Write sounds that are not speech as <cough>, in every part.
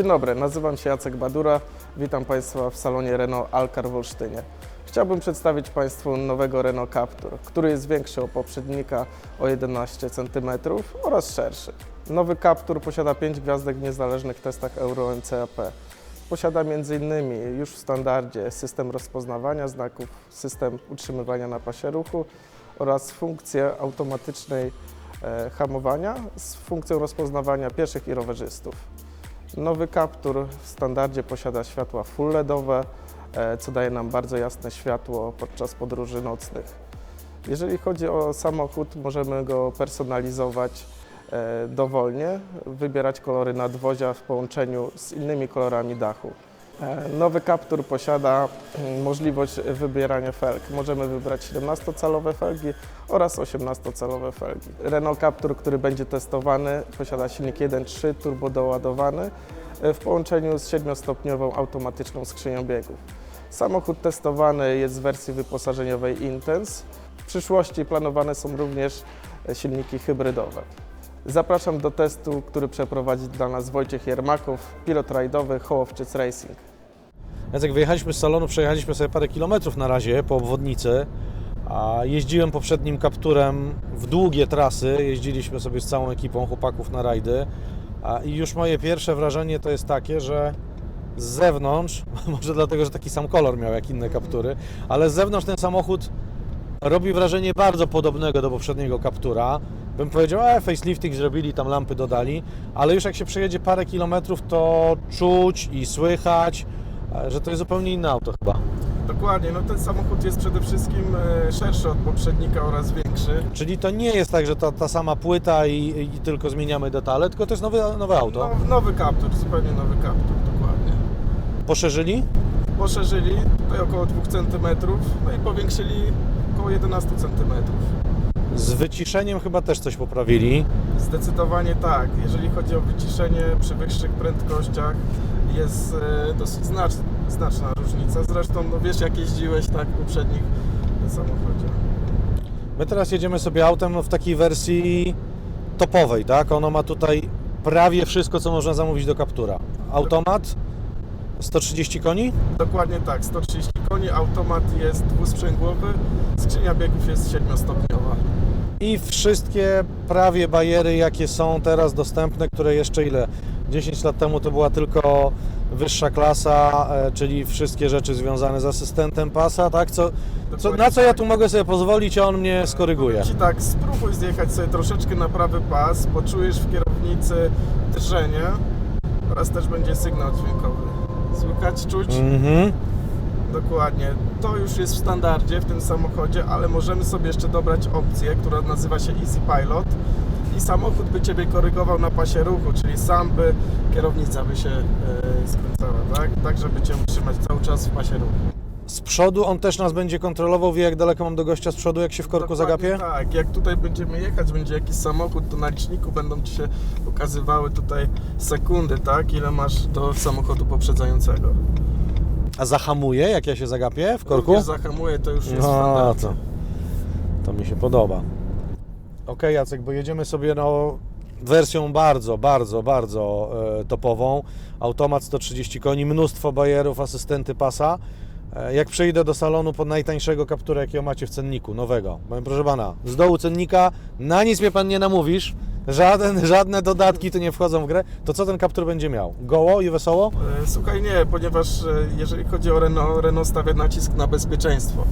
Dzień dobry, nazywam się Jacek Badura. Witam Państwa w salonie Renault Alcar w Olsztynie. Chciałbym przedstawić Państwu nowego Renault Captur, który jest większy od poprzednika o 11 cm oraz szerszy. Nowy Captur posiada 5 gwiazdek w niezależnych testach Euro NCAP. Posiada m.in. już w standardzie system rozpoznawania znaków, system utrzymywania na pasie ruchu oraz funkcję automatycznej e, hamowania z funkcją rozpoznawania pieszych i rowerzystów. Nowy Captur w standardzie posiada światła full LEDowe, e, co daje nam bardzo jasne światło podczas podróży nocnych. Jeżeli chodzi o samochód, możemy go personalizować e, dowolnie, wybierać kolory nadwozia w połączeniu z innymi kolorami dachu. E, Nowy Captur posiada mm, możliwość wybierania felg. Możemy wybrać 17-calowe felgi oraz 18-calowe felgi. Renault Captur, który będzie testowany, posiada silnik 1.3 turbo doładowany e, w połączeniu z 7-stopniową automatyczną skrzynią biegów. Samochód testowany jest w wersji wyposażeniowej Intense. W przyszłości planowane są również e, silniki hybrydowe. Zapraszam do testu, który przeprowadzi dla nas Wojciech Jermakow, pilot rajdowy Hołowczyc Racing. Jacek, wyjechaliśmy z salonu, przejechaliśmy sobie parę kilometrów na razie po obwodnicy, a jeździłem poprzednim kapturem w długie trasy, jeździliśmy sobie z całą ekipą chłopaków na rajdy i już moje pierwsze wrażenie to jest takie, że z zewnątrz, <laughs> może dlatego, że taki sam kolor miał jak inne kaptury, ale z zewnątrz ten samochód robi wrażenie bardzo podobnego do poprzedniego kaptura. Bym powiedział, e, facelifting zrobili, tam lampy dodali, ale już jak się przejedzie parę kilometrów, to czuć i słychać, że to jest zupełnie inne auto chyba. Dokładnie, no ten samochód jest przede wszystkim e, szerszy od poprzednika oraz większy. Czyli to nie jest tak, że ta, ta sama płyta i, i tylko zmieniamy detale, tylko to jest nowe, nowe auto. No, nowy Captur, zupełnie nowy Captur, dokładnie. Poszerzyli? Poszerzyli tutaj około 2 cm, no i powiększyli około 11 cm. Z wyciszeniem chyba też coś poprawili. Zdecydowanie tak. Jeżeli chodzi o wyciszenie przy wyższych prędkościach, jest e, dosyć znacz, znaczna różnica. Zresztą no wiesz, jak jeździłeś tak w poprzednich samochodzie. My teraz jedziemy sobie autem w takiej wersji topowej, tak? Ono ma tutaj prawie wszystko, co można zamówić do kaptura. Automat, 130 koni, Dokładnie tak, 130 koni, automat jest dwusprzęgłowy, skrzynia biegów jest siedmiostopniowa. I wszystkie prawie bajery, jakie są teraz dostępne, które jeszcze ile? 10 lat temu to była tylko wyższa klasa, e, czyli wszystkie rzeczy związane z asystentem pasa, tak? Co, co, na co ja tu mogę sobie pozwolić, a on mnie skoryguje. Powiem Ci tak, spróbuj zjechać sobie troszeczkę na prawy pas, poczujesz w kierownicy drżenie oraz też będzie sygnał dźwiękowy. Słychać, czuć? Mhm. Dokładnie. To już jest w standardzie w tym samochodzie, ale możemy sobie jeszcze dobrać opcję, która nazywa się Easy Pilot i samochód by Ciebie korygował na pasie ruchu, czyli sam by kierownica by się e, skręcała, tak? Tak, żeby Cię utrzymać cały czas w pasie ruchu. Z przodu on też nas będzie kontrolował, wie jak daleko mam do gościa z przodu, jak się w korku Dokładnie zagapię? Tak, jak tutaj będziemy jechać, będzie jakiś samochód, to na liczniku będą Ci się pokazywały tutaj sekundy, tak? Ile masz do samochodu poprzedzającego. A zahamuje, jak ja się zagapię w korku? Również zahamuje, to już jest No to, to mi się podoba. Ok, Jacek, bo jedziemy sobie no, wersją bardzo, bardzo, bardzo e, topową. Automat 130 koni, mnóstwo bajerów, asystenty pasa. E, jak przyjdę do salonu po najtańszego kaptura, jakiego macie w cenniku, nowego, powiem, proszę pana, z dołu cennika, na nic mnie pan nie namówisz, żaden, żadne dodatki tu nie wchodzą w grę, to co ten kaptur będzie miał? Goło i wesoło? E, Słuchaj, nie, ponieważ e, jeżeli chodzi o Renault, Renault stawia nacisk na bezpieczeństwo.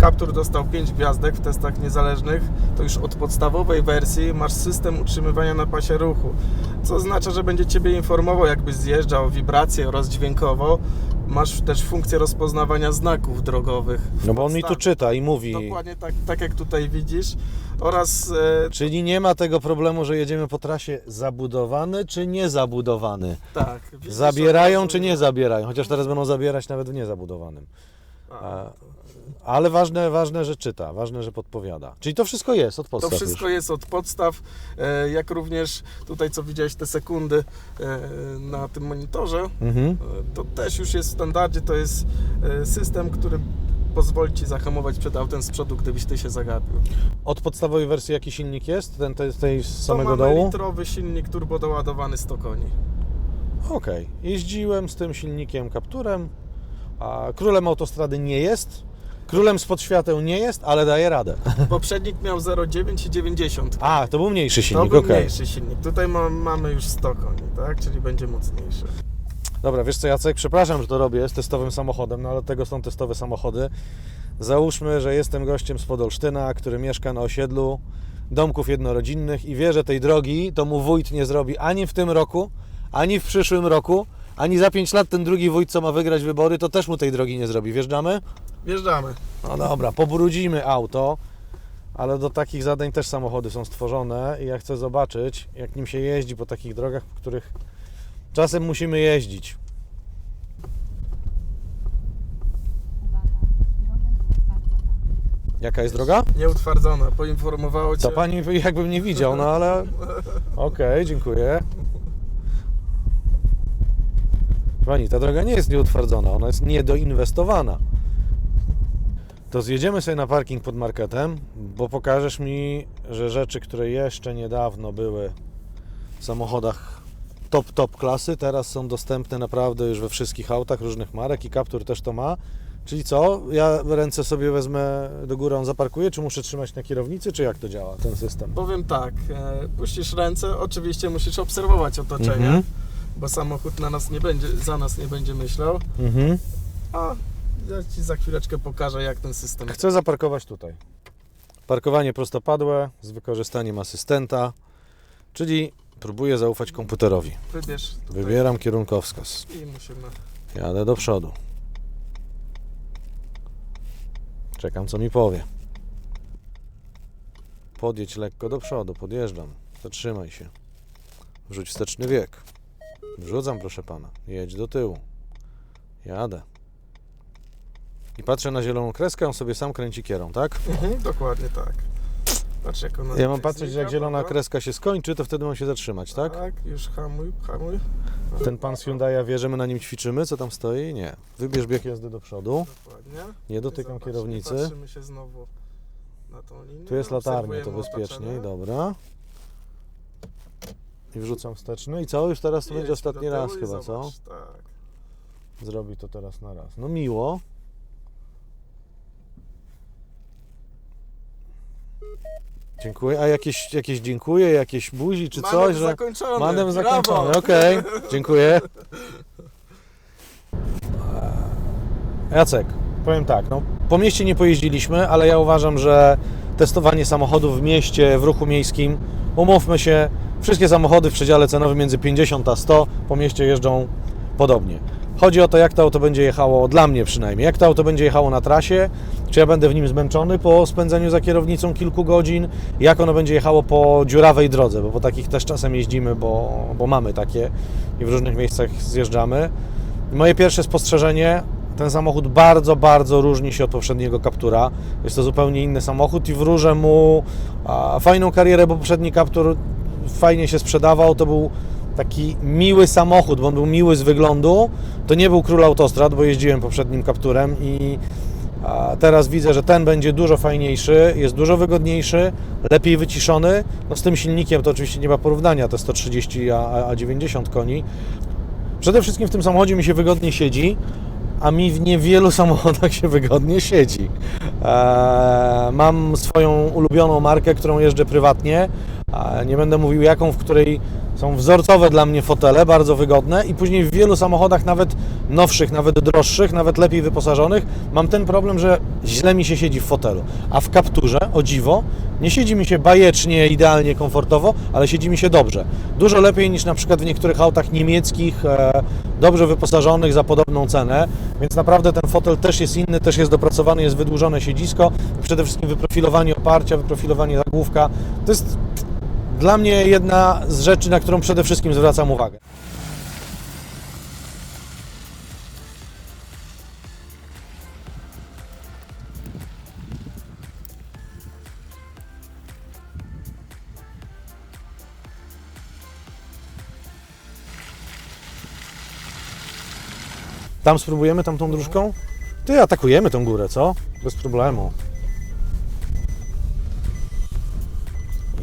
Captur dostał 5 gwiazdek w testach niezależnych, to już od podstawowej wersji masz system utrzymywania na pasie ruchu, co oznacza, że będzie Ciebie informował, jakbyś zjeżdżał, wibrację oraz dźwiękowo. Masz też funkcję rozpoznawania znaków drogowych. No bo on mi tu czyta i mówi. Dokładnie tak, tak jak tutaj widzisz. Oraz e, Czyli nie ma tego problemu, że jedziemy po trasie zabudowany czy niezabudowany. tak. widzisz, Zabierają czy nie zabierają, chociaż teraz będą zabierać nawet w niezabudowanym. A, Ale ważne, ważne, że czyta, ważne, że podpowiada. Czyli to wszystko jest od To podstaw wszystko już. jest od podstaw, e, jak również tutaj co widziałeś te sekundy e, na tym monitorze, Mhm. e, to też już jest w standardzie, to jest system, który pozwoli Ci zahamować przed autem z przodu, gdybyś Ty się zagapił. Od podstawowej wersji jaki silnik jest? Ten tej, tej z To samego mamy dołu? litrowy silnik turbo doładowany 100 koni. Okej, jeździłem z tym silnikiem Capturem, a królem autostrady nie jest, królem spod świateł nie jest, ale daje radę. <laughs> Poprzednik miał 0,9 i 90. A, to był mniejszy To silnik, był okej. mniejszy silnik. Tutaj ma, mamy już 100 koni, tak? Czyli będzie mocniejszy. Dobra, wiesz co Jacek, przepraszam, że to robię z testowym samochodem, no ale od tego są testowe samochody. Załóżmy, że jestem gościem z Podolsztyna, który mieszka na osiedlu domków jednorodzinnych i wie, że tej drogi to mu wójt nie zrobi ani w tym roku, ani w przyszłym roku, ani za 5 lat ten drugi wójt, co ma wygrać wybory, to też mu tej drogi nie zrobi. Wjeżdżamy? Wjeżdżamy. No dobra, pobrudzimy auto, ale do takich zadań też samochody są stworzone i ja chcę zobaczyć, jak nim się jeździ po takich drogach, po których czasem musimy jeździć. Jaka jest droga? Nieutwardzona. Poinformowało Cię. To pani jakbym nie widział, no ale <laughs> okej, dziękuję. Pani, ta droga nie jest nieutwardzona, ona jest niedoinwestowana. To zjedziemy sobie na parking pod marketem, bo pokażesz mi, że rzeczy, które jeszcze niedawno były w samochodach top, top klasy, teraz są dostępne naprawdę już we wszystkich autach różnych marek i Captur też to ma. Czyli co? Ja ręce sobie wezmę do góry, on zaparkuje, czy muszę trzymać na kierownicy, czy jak to działa, ten system? Powiem tak, e, puścisz ręce, oczywiście musisz obserwować otoczenie, Mhm. Bo samochód na nas nie będzie, za nas nie będzie myślał, Mhm. a ja Ci za chwileczkę pokażę, jak ten system Chcę zaparkować tutaj. Parkowanie prostopadłe z wykorzystaniem asystenta, czyli próbuję zaufać komputerowi. Wybierz tutaj Wybieram kierunkowskaz. i musimy... Jadę do przodu. Czekam, co mi powie. Podjedź lekko do przodu, podjeżdżam. Zatrzymaj się. Wrzuć wsteczny wiek. Wrzucam, proszę pana. Jedź do tyłu. Jadę. I patrzę na zieloną kreskę, on sobie sam kręci kierą, tak? Mhm, dokładnie tak. Patrz jak ona Ja mam patrzeć, jak zielona prawda? kreska się skończy, to wtedy mam się zatrzymać, tak? Tak, już hamuj, hamuj. Ten pan z Hyundai'a wie, że my na nim ćwiczymy, co tam stoi? Nie. Wybierz bieg jazdy do przodu. Dokładnie. Nie dotykam zobaczmy, kierownicy. Patrzymy się znowu na tą linię. Tu jest latarnia, to obserwujemy bezpieczniej, otoczenie. dobra. I wrzucam wsteczny. I co? Już teraz to będzie ostatni raz chyba, co? Tak. Zrobi to teraz na raz. No miło. Dziękuję. A jakieś, jakieś dziękuję, jakieś buzi czy Manewr coś, że... zakończony. Manem brawo. zakończony, okej, <laughs> dziękuję. Jacek, powiem tak, no, po mieście nie pojeździliśmy, ale ja uważam, że testowanie samochodów w mieście, w ruchu miejskim, umówmy się, wszystkie samochody w przedziale cenowym między 50 a 100 po mieście jeżdżą podobnie. Chodzi o to, jak to auto będzie jechało, dla mnie przynajmniej, jak to auto będzie jechało na trasie, czy ja będę w nim zmęczony po spędzeniu za kierownicą kilku godzin, jak ono będzie jechało po dziurawej drodze, bo po takich też czasem jeździmy, bo, bo mamy takie i w różnych miejscach zjeżdżamy. Moje pierwsze spostrzeżenie, ten samochód bardzo, bardzo różni się od poprzedniego Captura. Jest to zupełnie inny samochód i wróżę mu fajną karierę, bo poprzedni Captur fajnie się sprzedawał. To był taki miły samochód, bo on był miły z wyglądu. To nie był król autostrad, bo jeździłem poprzednim Capturem i teraz widzę, że ten będzie dużo fajniejszy, jest dużo wygodniejszy, lepiej wyciszony. No z tym silnikiem to oczywiście nie ma porównania, te 130 a, a 90 koni. Przede wszystkim w tym samochodzie mi się wygodnie siedzi, a mi w niewielu <laughs> samochodach się wygodnie siedzi. Eee, mam swoją ulubioną markę, którą jeżdżę prywatnie. Nie będę mówił jaką, w której są wzorcowe dla mnie fotele, bardzo wygodne i później w wielu samochodach, nawet nowszych, nawet droższych, nawet lepiej wyposażonych, mam ten problem, że źle mi się siedzi w fotelu. A w kapturze, o dziwo, nie siedzi mi się bajecznie, idealnie, komfortowo, ale siedzi mi się dobrze. Dużo lepiej niż na przykład w niektórych autach niemieckich, e, dobrze wyposażonych za podobną cenę, więc naprawdę ten fotel też jest inny, też jest dopracowany, jest wydłużone siedzisko, przede wszystkim wyprofilowanie oparcia, wyprofilowanie zagłówka. To jest dla mnie jedna z rzeczy, na którą przede wszystkim zwracam uwagę. Tam spróbujemy tamtą dróżką? Ty atakujemy tą górę, co? Bez problemu.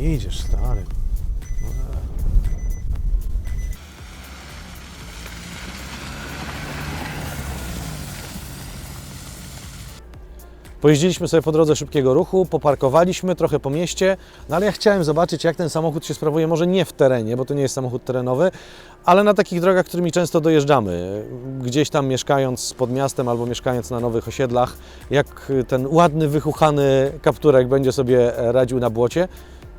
Idziesz, stary. Pojeździliśmy sobie po drodze szybkiego ruchu, poparkowaliśmy trochę po mieście, no ale ja chciałem zobaczyć, jak ten samochód się sprawuje, może nie w terenie, bo to nie jest samochód terenowy, ale na takich drogach, którymi często dojeżdżamy, gdzieś tam mieszkając pod miastem albo mieszkając na nowych osiedlach, jak ten ładny, wychuchany kapturek będzie sobie radził na błocie.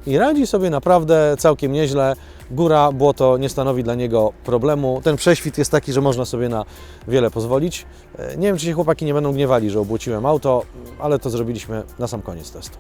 I radzi sobie naprawdę całkiem nieźle. Góra, błoto nie stanowi dla niego problemu. Ten prześwit jest taki, że można sobie na wiele pozwolić. E, Nie wiem, czy się chłopaki nie będą gniewali, że obłociłem auto, ale to zrobiliśmy na sam koniec testu.